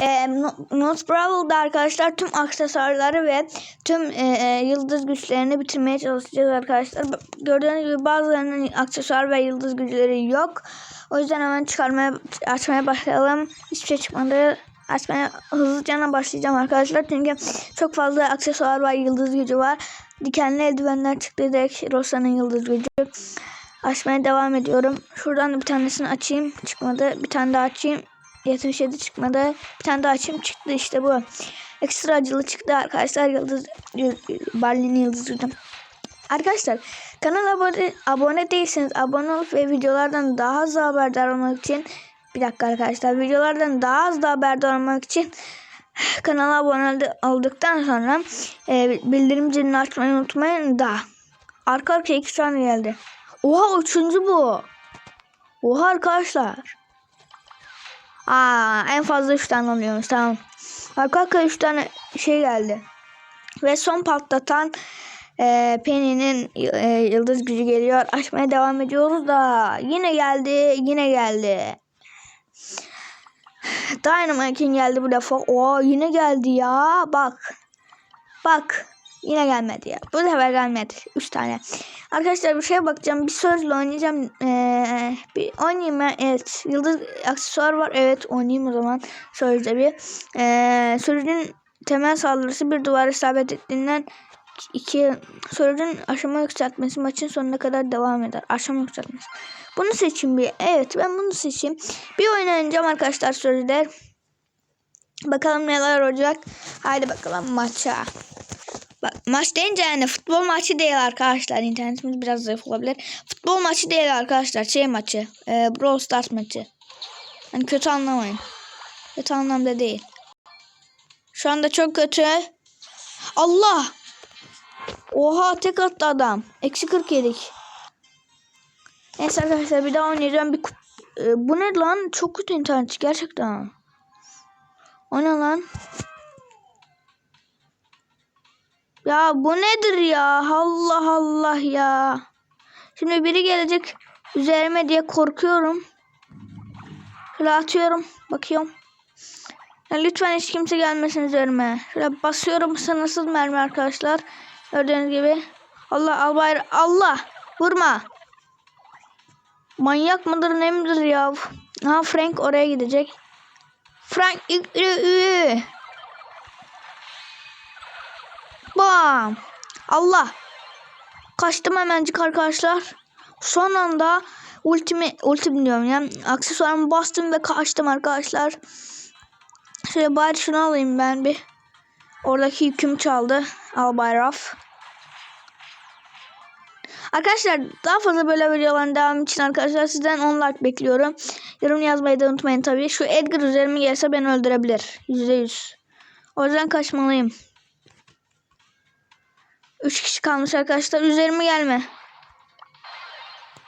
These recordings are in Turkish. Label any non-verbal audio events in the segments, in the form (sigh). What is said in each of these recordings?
e, Not Brawl'da arkadaşlar tüm aksesuarları ve tüm e, e, yıldız güçlerini bitirmeye çalışacağız arkadaşlar. Gördüğünüz gibi bazılarının aksesuar ve yıldız güçleri yok. O yüzden hemen çıkarmaya açmaya başlayalım. Hiçbir şey çıkmadı. Açmaya hızlıca başlayacağım arkadaşlar. Çünkü çok fazla aksesuar var, yıldız gücü var. Dikenli eldivenler çıktı direkt Rosa'nın yıldız gücü. Açmaya devam ediyorum. Şuradan da bir tanesini açayım. Çıkmadı. Bir tane daha açayım. 77 çıkmadı. Bir tane daha açayım. Çıktı işte bu. Ekstra acılı çıktı arkadaşlar. Yıldız Barley'nin yıldız gücü. Arkadaşlar kanala abone, abone değilseniz abone olup ve videolardan daha hızlı haberdar olmak için bir dakika arkadaşlar videolardan daha hızlı haberdar olmak için kanala abone olduktan sonra e, bildirim zilini açmayı unutmayın da arka arkaya iki tane geldi. Oha üçüncü bu. Oha arkadaşlar. Aa en fazla üç tane oluyormuş tamam. Arka arkaya üç tane şey geldi. Ve son patlatan e, Penny'nin e, yıldız gücü geliyor. Açmaya devam ediyoruz da yine geldi yine geldi. (sighs) Dynamite'in geldi bu defa. Oo yine geldi ya. Bak. Bak. Yine gelmedi ya. Bu sefer gelmedi. 3 tane. Arkadaşlar bir şeye bakacağım. Bir sözle oynayacağım. Ee, bir oynayayım ben. Evet. Yıldız aksesuar var. Evet oynayayım o zaman. Sözde bir. Ee, sözün temel saldırısı bir duvar isabet ettiğinden iki sözün aşama yükseltmesi maçın sonuna kadar devam eder. Aşama yükseltmesi. Bunu seçeyim bir. Evet ben bunu seçeyim. Bir oynayacağım arkadaşlar sözde. Bakalım neler olacak. Haydi bakalım maça. Bak maç deyince yani futbol maçı değil arkadaşlar. İnternetimiz biraz zayıf olabilir. Futbol maçı değil arkadaşlar. Şey maçı. E, Brawl Stars maçı. Hani kötü anlamayın. Kötü anlamda değil. Şu anda çok kötü. Allah! Oha tek attı adam. Eksi 40 yedik. Neyse arkadaşlar bir daha oynayacağım. Bir e, bu ne lan? Çok kötü internet gerçekten. O ne lan? Ya bu nedir ya? Allah Allah ya. Şimdi biri gelecek üzerime diye korkuyorum. Şöyle atıyorum. Bakıyorum. Ya lütfen hiç kimse gelmesin üzerime. Şöyle basıyorum sınırsız mermi arkadaşlar. Gördüğünüz gibi. Allah al bayrağı. Allah. Vurma. Manyak mıdır ne midir ya? Ha Frank oraya gidecek. Frank Bam. Allah. Kaçtım hemencik arkadaşlar. Son anda ultimi ultim diyorum ya. Aksesuarımı bastım ve kaçtım arkadaşlar. Şöyle bari şunu alayım ben bir. Oradaki yüküm çaldı. Al bayraf. Arkadaşlar daha fazla böyle videoların devam için arkadaşlar sizden 10 like bekliyorum. Yorum yazmayı da unutmayın tabii. Şu Edgar üzerime gelse beni öldürebilir. %100. O yüzden kaçmalıyım. 3 kişi kalmış arkadaşlar. Üzerime gelme.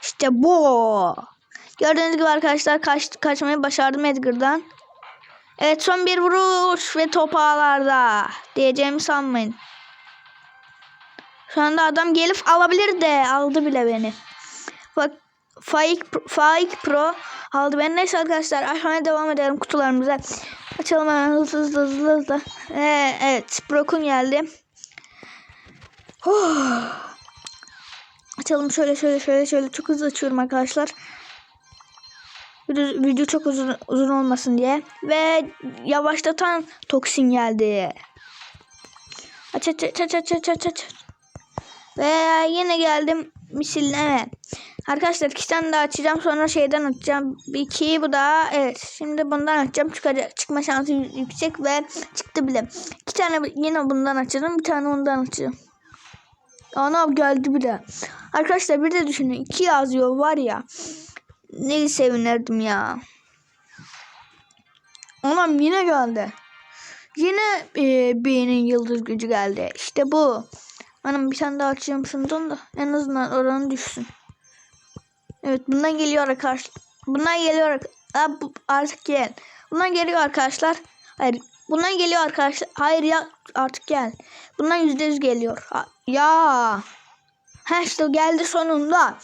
İşte bu. Gördüğünüz gibi arkadaşlar kaç, kaçmayı başardım Edgar'dan. Evet son bir vuruş ve top ağlarda. Diyeceğimi sanmayın. Şu anda adam gelip alabilir de aldı bile beni. Bak Faik, Faik Pro aldı beni. Neyse arkadaşlar aşmaya devam edelim kutularımıza. Açalım hemen hızlı hızlı hızlı hızlı. Ee, evet Brock'un geldi. Oh. Açalım şöyle şöyle şöyle şöyle çok hızlı açıyorum arkadaşlar. Video, çok uzun uzun olmasın diye ve yavaşlatan toksin geldi. Aç aç aç aç aç aç aç. Ve yine geldim misilleme. Arkadaşlar iki tane daha açacağım sonra şeyden açacağım. Bir iki bu da evet. Şimdi bundan açacağım çıkacak. Çıkma şansı yüksek ve çıktı bile. İki tane yine bundan açacağım. Bir tane ondan açacağım. Ana geldi bile. Arkadaşlar bir de düşünün. iki yazıyor var ya. Ne sevinirdim ya. Anam yine geldi. Yine e, B'nin yıldız gücü geldi. İşte bu. Anam bir tane daha açacağım şundan da en azından oranı düşsün. Evet bundan geliyor arkadaşlar. Bundan geliyor artık gel. Bundan geliyor arkadaşlar. Hayır bundan geliyor arkadaşlar. Hayır ya artık gel. Bundan yüzde yüz geliyor. Ya. Ha işte geldi sonunda.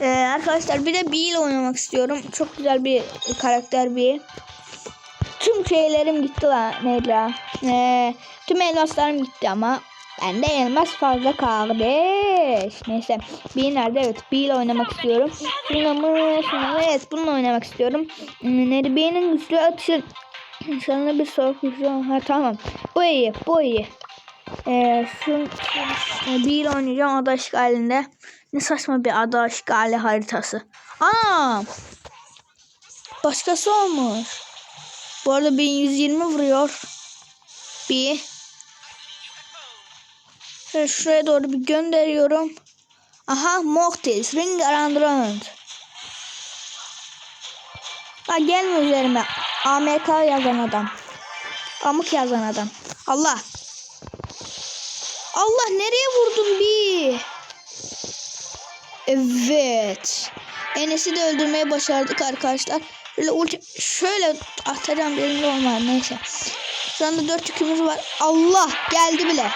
Ee, arkadaşlar bir de B ile oynamak istiyorum. Çok güzel bir karakter bir. tüm şeylerim gitti lan. Neydi lan? Ee, tüm elmaslarım gitti ama bende elmas fazla kaldı. Neyse. Bir nerede? Evet. İle oynamak istiyorum. Şununla mı? Mı? Evet. Bununla oynamak istiyorum. Hmm, Neydi? Birinin güçlü atışı. Sana bir soru güçlü. Ha tamam. Bu iyi. Bu iyi. Ee, şu, şu- bir ile oynayacağım ada işgalinde. Ne saçma bir ada işgali haritası. Aa! Başkası olmuş. Bu arada 1120 vuruyor. Bir. Şöyle şuraya doğru bir gönderiyorum. Aha Mortis. Ring around round. Ha gelme üzerime. AMK yazan adam. Amık yazan adam. Allah. Allah nereye vurdun bir? Evet. Enes'i de öldürmeye başardık arkadaşlar. Şöyle ulti, şöyle atacağım yerinde olmaz neyse. Şu anda dört yükümüz var. Allah geldi bile.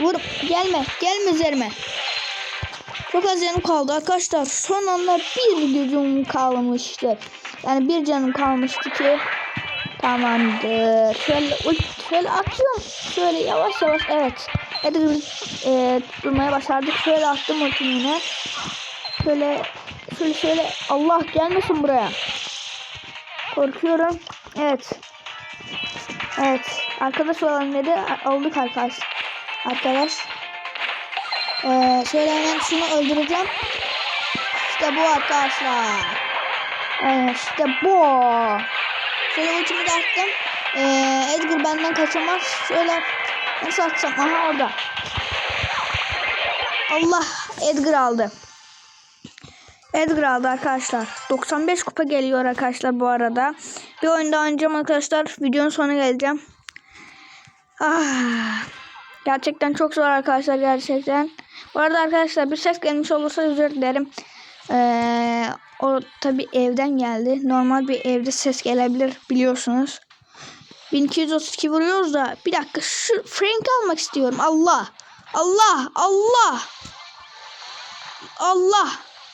Vur gelme gelme üzerime. Çok az canım kaldı arkadaşlar. Son anda bir gücüm kalmıştı. Yani bir canım kalmıştı ki. Tamamdır. Şöyle şöyle atıyorum. Şöyle yavaş yavaş evet. Edgar'ı e, tutturmaya başardık. Şöyle attım ultimi. Şöyle şöyle şöyle Allah gelmesin buraya. Korkuyorum. Evet. Evet. Arkadaş olan dedi olduk arkadaş. Arkadaş. Ee, şöyle hemen şunu öldüreceğim. İşte bu arkadaşlar. Evet işte bu. Şöyle ultimi de attım. Ee, Edgar benden kaçamaz. Şöyle nasıl atsam? Aha orada. Allah Edgar aldı. Edgar aldı arkadaşlar. 95 kupa geliyor arkadaşlar bu arada. Bir oyun daha oynayacağım arkadaşlar. Videonun sonuna geleceğim. Ah, gerçekten çok zor arkadaşlar gerçekten. Bu arada arkadaşlar bir ses gelmiş olursa özür dilerim. Ee, o tabi evden geldi. Normal bir evde ses gelebilir biliyorsunuz. 1232 vuruyoruz da bir dakika şu Frank almak istiyorum. Allah. Allah. Allah. Allah.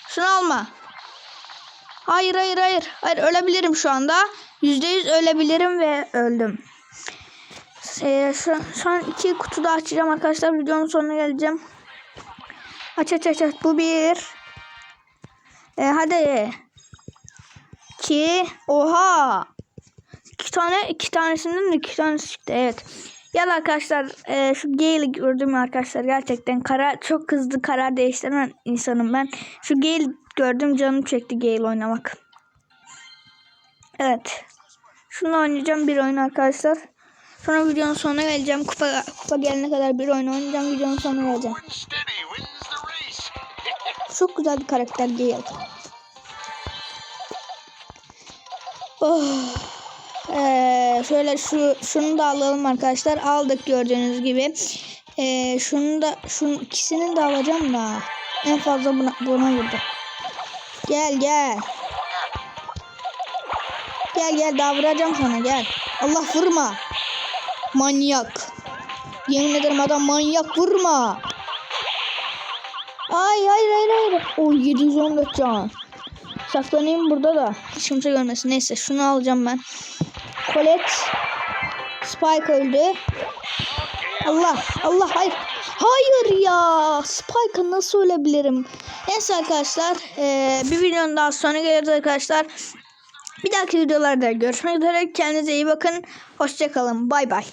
Şunu alma. Hayır hayır hayır. Hayır ölebilirim şu anda. %100 ölebilirim ve öldüm. Ee, şu, şu an iki kutu da açacağım arkadaşlar. Videonun sonuna geleceğim. Aç aç aç aç. Bu bir. Ee, hadi. İki. Oha. İki tane iki tanesinden de iki tanesi çıktı. Evet. Ya arkadaşlar e, şu Gale'i gördüm arkadaşlar gerçekten karar çok hızlı karar değiştiren insanım ben. Şu Gale gördüm canım çekti Gale oynamak. Evet. Şunu oynayacağım bir oyun arkadaşlar. Sonra videonun sonuna geleceğim. Kupa, kupa gelene kadar bir oyun oynayacağım. Videonun sonuna geleceğim. Çok güzel bir karakter Gale. Oh. Ee, şöyle şu şunu da alalım arkadaşlar. Aldık gördüğünüz gibi. Ee, şunu da şunun ikisini de alacağım da en fazla buna, buna vurdu. Gel gel. Gel gel daha vuracağım sana gel. Allah vurma. Manyak. Yemin ederim adam manyak vurma. Ay hayır hayır hayır. O 714 can. Saklanayım burada da. Hiç kimse görmesin. Neyse şunu alacağım ben. Colette. Spike öldü. Allah Allah hayır. Hayır ya. Spike'ı nasıl ölebilirim? Neyse arkadaşlar. eee, bir videonun daha sonra geliriz arkadaşlar. Bir dahaki videolarda görüşmek üzere. Kendinize iyi bakın. Hoşçakalın. Bay bay.